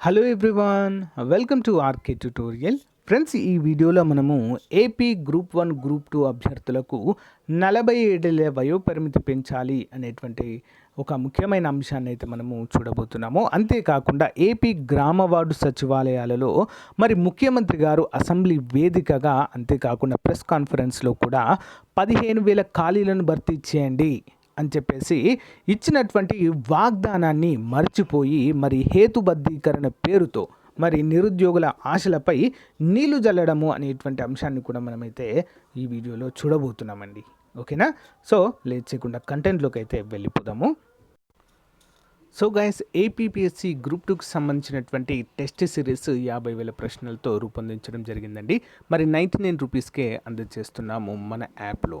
Hello everyone welcome to RK tutorial friends ఈ వీడియోలో మనము AP group one group two అభ్యర్థులకు నలభై ఏడేళ్ళ వయోపరిమితి పెంచాలి అనేటువంటి ఒక ముఖ్యమైన అంశాన్ని అయితే మనము చూడబోతున్నాము. అంతేకాకుండా ఏపీ గ్రామ వార్డు సచివాలయాలలో మరి ముఖ్యమంత్రి గారు అసెంబ్లీ వేదికగా అంతేకాకుండా ప్రెస్ కాన్ఫరెన్స్లో కూడా పదిహేను వేల ఖాళీలను భర్తీ చేయండి. అని చెప్పేసి ఇచ్చినటువంటి వాగ్దానాన్ని మర్చిపోయి మరి హేతుబద్ధీకరణ పేరుతో మరి నిరుద్యోగుల ఆశలపై నీళ్ళు జల్లడము అనేటువంటి అంశాన్ని కూడా మనమైతే ఈ వీడియోలో చూడబోతున్నామండి. ఓకేనా? సో లేట్ చేయకుండా కంటెంట్లోకి అయితే వెళ్ళిపోదాము. సో గైస్ ఏపీపీఎస్సీ గ్రూప్ టూకి సంబంధించినటువంటి టెస్ట్ సిరీస్ యాభై వేల ప్రశ్నలతో రూపొందించడం జరిగిందండి. మరి నైంటీ నైన్ రూపీస్కే అందజేస్తున్నాము మన యాప్లో.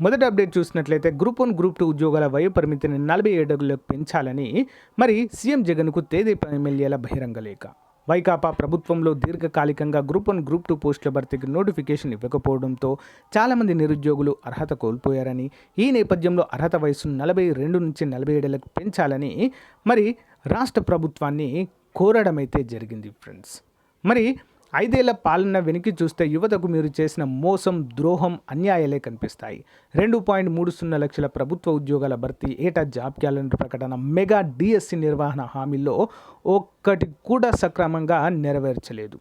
మొదటి అప్డేట్ చూసినట్లయితే గ్రూప్ వన్ గ్రూప్ టూ ఉద్యోగాల వయో పరిమితిని నలభై ఏడుగులకు పెంచాలని మరి సీఎం జగన్కు తేదీప ఎమ్మెల్యేల బహిరంగ లేఖ వైకాపా ప్రభుత్వంలో దీర్ఘకాలికంగా గ్రూప్ వన్ గ్రూప్ టూ పోస్టుల భర్తీకి నోటిఫికేషన్ ఇవ్వకపోవడంతో చాలామంది నిరుద్యోగులు అర్హత కోల్పోయారని ఈ నేపథ్యంలో అర్హత వయసును నలభై రెండు నుంచి నలభై ఏడులకు పెంచాలని మరి రాష్ట్ర ప్రభుత్వాన్ని కోరడం అయితే జరిగింది ఫ్రెండ్స్. మరి ఐదేళ్ళ పాలన వెనక్కి చూస్తే యువతకు మీరు చేసిన మోసం ద్రోహం అన్యాయాలే కనిపిస్తాయి. రెండు పాయింట్ మూడు సున్నా లక్షల ప్రభుత్వ ఉద్యోగాల భర్తీ ఏటా జాబ్ క్యాలెండర్ ప్రకటన మెగా డిఎస్సి నిర్వహణ హామీల్లో ఒక్కటి కూడా సక్రమంగా నెరవేర్చలేదు.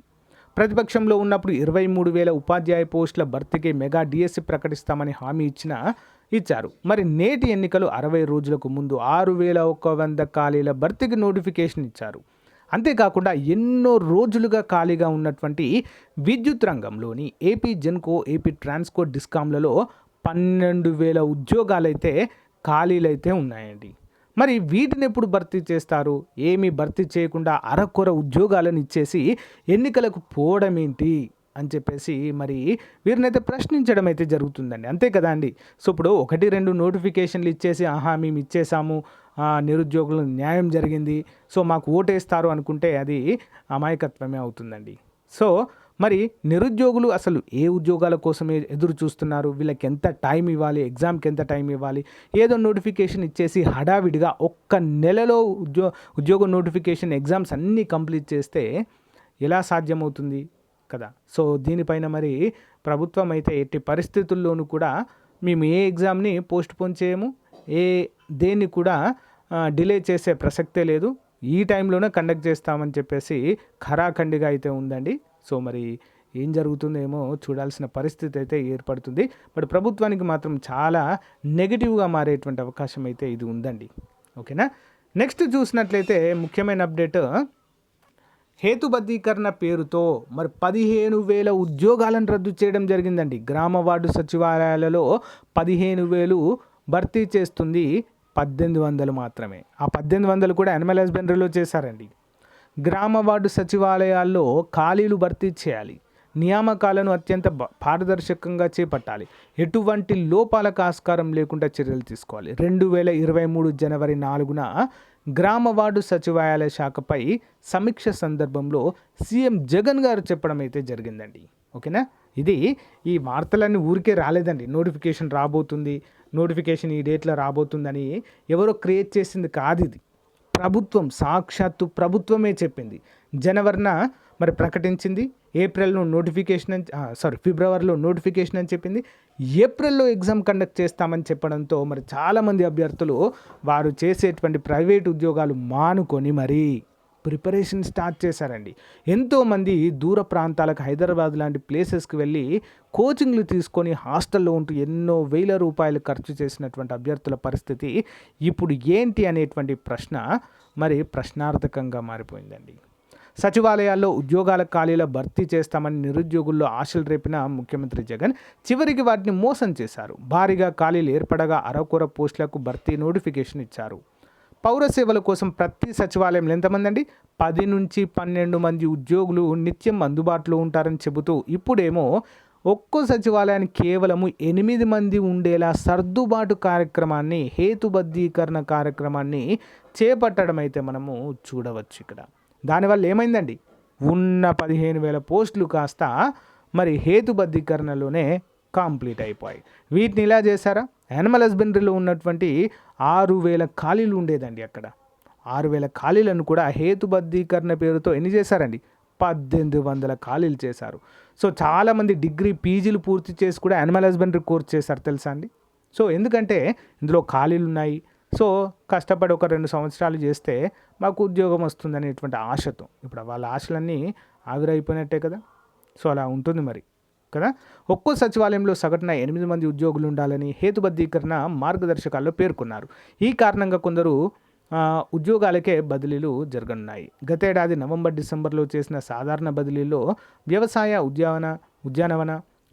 ప్రతిపక్షంలో ఉన్నప్పుడు ఇరవై మూడు వేల ఉపాధ్యాయ పోస్టుల భర్తీకి మెగా డిఎస్సి ప్రకటిస్తామని హామీ ఇచ్చిన ఇచ్చారు. మరి నేటి ఎన్నికలు అరవై రోజులకు ముందు ఆరు వేల ఒక వంద ఖాళీల భర్తీకి నోటిఫికేషన్ ఇచ్చారు. అంతేకాకుండా ఎన్నో రోజులుగా ఖాళీగా ఉన్నటువంటి విద్యుత్ రంగంలోని ఏపీ జెన్కో ఏపీ ట్రాన్స్కో డిస్కామ్లలో పన్నెండు వేల ఉద్యోగాలైతే ఖాళీలైతే ఉన్నాయండి. మరి వీటిని ఎప్పుడు భర్తీ చేస్తారు? ఏమీ భర్తీ చేయకుండా అరకొర ఉద్యోగాలను ఇచ్చేసి ఎన్నికలకు పోవడం ఏంటి అని చెప్పేసి మరి వీరినైతే ప్రశ్నించడం అయితే జరుగుతుందండి. అంతే కదా అండి? సో ఇప్పుడు ఒకటి రెండు నోటిఫికేషన్లు ఇచ్చేసి ఆహా మేము ఇచ్చేసాము నిరుద్యోగులకు న్యాయం జరిగింది. సో మాకు ఓటేస్తారు అనుకుంటే అది అమాయకత్వమే అవుతుందండి. సో మరి నిరుద్యోగులు అసలు ఏ ఉద్యోగాల కోసమే ఎదురు చూస్తున్నారు? వీళ్ళకి ఎంత టైం ఇవ్వాలి? ఎగ్జామ్కి ఎంత టైం ఇవ్వాలి? ఏదో నోటిఫికేషన్ ఇచ్చేసి హడావిడిగా ఒక్క నెలలో ఉద్యో ఉద్యోగ నోటిఫికేషన్ ఎగ్జామ్స్ అన్నీ కంప్లీట్ చేస్తే ఎలా సాధ్యమవుతుంది కదా? సో దీనిపైన మరి ప్రభుత్వం అయితే ఎట్టి పరిస్థితుల్లోనూ కూడా మేము ఏ ఎగ్జామ్ని పోస్ట్ పోన్ చేయము? ఏ దేన్ని కూడా డిలే చేసే ప్రసక్తే లేదు. ఈ టైంలోనే కండక్ట్ చేస్తామని చెప్పేసి ఖరాఖండిగా అయితే ఉందండి. సో మరి ఏం జరుగుతుందేమో చూడాల్సిన పరిస్థితి అయితే ఏర్పడుతుంది. బట్ ప్రభుత్వానికి మాత్రం చాలా నెగిటివ్గా మారేటువంటి అవకాశం అయితే ఇది ఉందండి. ఓకేనా? నెక్స్ట్ చూసినట్లయితే ముఖ్యమైన అప్డేట్ హేతుబద్ధీకరణ పేరుతో మరి పదిహేను వేల ఉద్యోగాలను రద్దు చేయడం జరిగిందండి. గ్రామ వార్డు సచివాలయాలలో పదిహేను వేలు భర్తీ చేస్తుంది పద్దెనిమిది వందలు మాత్రమే. ఆ పద్దెనిమిది వందలు కూడా యానిమల్ హస్బెండరీలో చేశారండి. గ్రామ వార్డు సచివాలయాల్లో ఖాళీలు భర్తీ చేయాలి. నియామకాలను అత్యంత పారదర్శకంగా చేపట్టాలి. ఎటువంటి లోపాలకు ఆస్కారం లేకుండా చర్యలు తీసుకోవాలి. రెండు వేల ఇరవై మూడు జనవరి నాలుగున గ్రామ వార్డు సచివాలయ శాఖపై సమీక్ష సందర్భంలో సీఎం జగన్ గారు చెప్పడం అయితే జరిగిందండి. ఓకేనా? ఇది ఈ వార్తలన్నీ ఊరికే రాలేదండి. నోటిఫికేషన్ రాబోతుంది. నోటిఫికేషన్ ఈ డేట్లో రాబోతుందని ఎవరో క్రియేట్ చేసింది కాదు ఇది. ప్రభుత్వం సాక్షాత్తు ప్రభుత్వమే చెప్పింది. జనవరిన మరి ప్రకటించింది. ఏప్రిల్లో నోటిఫికేషన్ అని సారీ ఫిబ్రవరిలో నోటిఫికేషన్ అని చెప్పింది. ఏప్రిల్లో ఎగ్జామ్ కండక్ట్ చేస్తామని చెప్పడంతో మరి చాలామంది అభ్యర్థులు వారు చేసేటువంటి ప్రైవేట్ ఉద్యోగాలు మానుకొని మరి ప్రిపరేషన్ స్టార్ట్ చేశారండి. ఎంతోమంది దూర ప్రాంతాలకు హైదరాబాద్ లాంటి ప్లేసెస్కి వెళ్ళి కోచింగ్లు తీసుకొని హాస్టల్లో ఉంటూ ఎన్నో వేల రూపాయలు ఖర్చు చేసినటువంటి అభ్యర్థుల పరిస్థితి ఇప్పుడు ఏంటి అనేటువంటి ప్రశ్న మరి ప్రశ్నార్థకంగా మారిపోయిందండి. సచివాలయాల్లో ఉద్యోగాల ఖాళీల భర్తీ చేస్తామని నిరుద్యోగుల్లో ఆశలు రేపిన ముఖ్యమంత్రి జగన్ చివరికి వాటిని మోసం చేశారు. భారీగా ఖాళీలు ఏర్పడగా అరకొర పోస్టులకు భర్తీ నోటిఫికేషన్ ఇచ్చారు. పౌర సేవల కోసం ప్రతి సచివాలయంలో ఎంతమంది అండి? పది నుంచి పన్నెండు మంది ఉద్యోగులు నిత్యం అందుబాటులో ఉంటారని చెబుతూ ఇప్పుడేమో ఒక్కో సచివాలయానికి కేవలము ఎనిమిది మంది ఉండేలా సర్దుబాటు కార్యక్రమాన్ని హేతుబద్ధీకరణ కార్యక్రమాన్ని చేపట్టడం అయితే మనము చూడవచ్చు ఇక్కడ. దానివల్ల ఏమైందండి? ఉన్న పదిహేను వేల పోస్టులు కాస్త మరి హేతుబద్ధీకరణలోనే కంప్లీట్ అయిపోయాయి. వీటిని ఇలా చేశారా? యానిమల్ హస్బెండరీలో ఉన్నటువంటి ఆరు వేల ఖాళీలు ఉండేదండి అక్కడ. ఆరు వేల ఖాళీలను కూడా హేతుబద్ధీకరణ పేరుతో ఎన్ని చేశారండి? పద్దెనిమిది వందల ఖాళీలు చేశారు. సో చాలామంది డిగ్రీ పీజీలు పూర్తి చేసి కూడా యానిమల్ హస్బెండరీ కోర్స్ చేశారు తెలుసా అండి? సో ఎందుకంటే ఇందులో ఖాళీలు ఉన్నాయి. సో కష్టపడి ఒక రెండు సంవత్సరాలు చేస్తే మాకు ఉద్యోగం వస్తుంది అనేటువంటి ఆశతో. ఇప్పుడు వాళ్ళ ఆశలన్నీ ఆవిరైపోయినట్టే కదా. సో అలా ఉంటుంది మరి. కదా? ఒక్కో సచివాలయంలో సగటున ఎనిమిది మంది ఉద్యోగులు ఉండాలని హేతుబద్ధీకరణ మార్గదర్శకాల్లో పేర్కొన్నారు. ఈ కారణంగా కొందరు ఉద్యోగాలకే బదిలీలు జరగనున్నాయి. గతేడాది నవంబర్ డిసెంబర్లో చేసిన సాధారణ బదిలీలో వ్యవసాయ ఉద్యాన ఉద్యానవన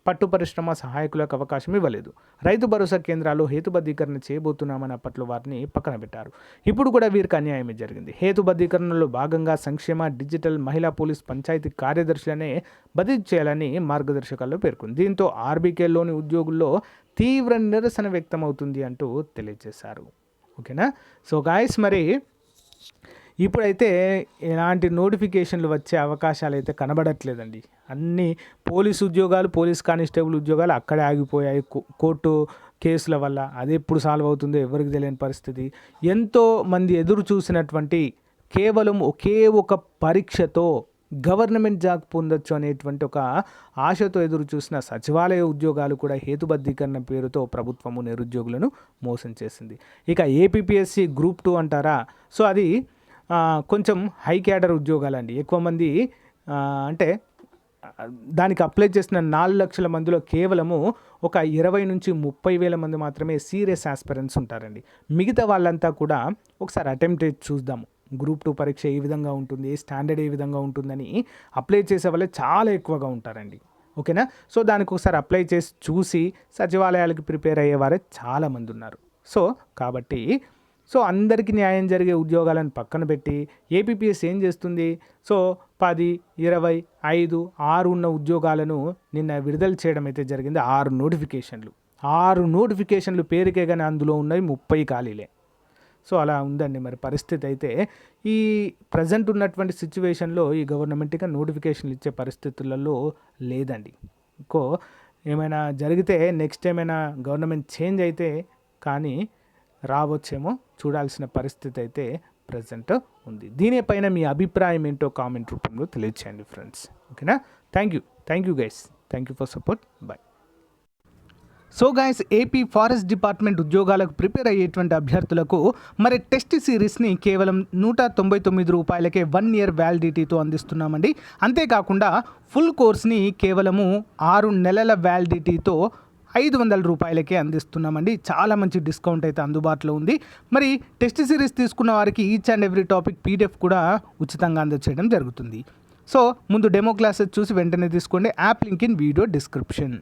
పట్టు పరిశ్రమ సహాయకులకు అవకాశం ఇవ్వలేదు. రైతు భరోసా కేంద్రాలు హేతుబద్ధీకరణ చేయబోతున్నామని అప్పట్లో వారిని పక్కన పెట్టారు. ఇప్పుడు కూడా వీరికి అన్యాయమే జరిగింది. హేతుబద్ధీకరణలో భాగంగా సంక్షేమ డిజిటల్ మహిళా పోలీస్ పంచాయతీ కార్యదర్శులనే బదిలీ చేయాలని మార్గదర్శకాల్లో పేర్కొంది. దీంతో ఆర్బీకేలోని ఉద్యోగుల్లో తీవ్ర నిరసన వ్యక్తమవుతుంది అంటూ తెలియజేశారు. ఓకేనా? సో గాయస్ మరి ఇప్పుడైతే ఎలాంటి నోటిఫికేషన్లు వచ్చే అవకాశాలు అయితే కనబడట్లేదండి. అన్నీ పోలీస్ ఉద్యోగాలు పోలీస్ కానిస్టేబుల్ ఉద్యోగాలు అక్కడే ఆగిపోయాయి. కో- కోర్టు కేసుల వల్ల అది ఎప్పుడు సాల్వ్ అవుతుందో ఎవరికి తెలియని పరిస్థితి. ఎంతో మంది ఎదురు చూసినటువంటి కేవలం ఒకే ఒక పరీక్షతో గవర్నమెంట్ జాబ్ పొందొచ్చు అనేటువంటి ఒక ఆశతో ఎదురు చూసిన సచివాలయ ఉద్యోగాలు కూడా హేతుబద్ధీకరణ పేరుతో ప్రభుత్వము నిరుద్యోగులను మోసం చేసింది. ఇక ఏపీపీఎస్సి గ్రూప్ టూ అంటారా? సో అది కొంచెం హై క్యాడర్ ఉద్యోగాలండి. ఎక్కువ మంది అంటే దానికి అప్లై చేసిన నాలుగు లక్షల మందిలో కేవలము ఒక ఇరవై నుంచి ముప్పై వేల మంది మాత్రమే సీరియస్ ఆస్పిరెంట్స్ ఉంటారండి. మిగతా వాళ్ళంతా కూడా ఒకసారి అటెంప్ట్ చూద్దాము. గ్రూప్ టూ పరీక్ష ఏ విధంగా ఉంటుంది స్టాండర్డ్ ఏ విధంగా ఉంటుందని అప్లై చేసే వాళ్ళే చాలా ఎక్కువగా ఉంటారండి. ఓకేనా? సో దానికి ఒకసారి అప్లై చేసి చూసి సచివాలయాలకు ప్రిపేర్ అయ్యేవారే చాలామంది ఉన్నారు. సో కాబట్టి సో అందరికీ న్యాయం జరిగే ఉద్యోగాలను పక్కన పెట్టి ఏపీపీఎస్ ఏం చేస్తుంది? సో పది ఇరవై ఐదు ఆరు ఉన్న ఉద్యోగాలను నిన్న విడుదల చేయడం అయితే జరిగింది. ఆరు నోటిఫికేషన్లు. ఆరు నోటిఫికేషన్లు పేరుకే కానీ అందులో ఉన్నవి ముప్పై ఖాళీలే. సో అలా ఉందండి మరి పరిస్థితి అయితే. ఈ ప్రజెంట్ ఉన్నటువంటి సిచ్యువేషన్లో ఈ గవర్నమెంట్గా నోటిఫికేషన్లు ఇచ్చే పరిస్థితులలో లేదండి. ఇంకో ఏమైనా జరిగితే నెక్స్ట్ ఏమైనా గవర్నమెంట్ చేంజ్ అయితే కానీ రావచ్చేమో చూడాల్సిన పరిస్థితి అయితే ప్రజెంట్ ఉంది. దీనిపైన మీ అభిప్రాయం ఏంటో కామెంట్ రూపంలో తెలియచేయండి ఫ్రెండ్స్ ఓకేనా thank you thank you guys thank you for support bye so guys AP forest department ఉద్యోగాలకు ప్రిపేర్ అయ్యేటువంటి అభ్యర్థులకు మరి టెస్ట్ సిరీస్ని కేవలం నూట తొంభై తొమ్మిది రూపాయలకే వన్ ఇయర్ వ్యాలిడిటీతో అందిస్తున్నామండి. అంతేకాకుండా ఫుల్ కోర్స్ని కేవలము ఆరు నెలల వ్యాలిడిటీతో ఐదు వందల రూపాయలకే అందిస్తున్నామండి. చాలా మంచి డిస్కౌంట్ అయితే అందుబాటులో ఉంది. మరి టెస్ట్ సిరీస్ తీసుకున్న వారికి each and every topic PDF కూడా ఉచితంగా అందచేయడం జరుగుతుంది. సో ముందు డెమో క్లాసెస్ చూసి వెంటనే తీసుకోండి. App link in video description.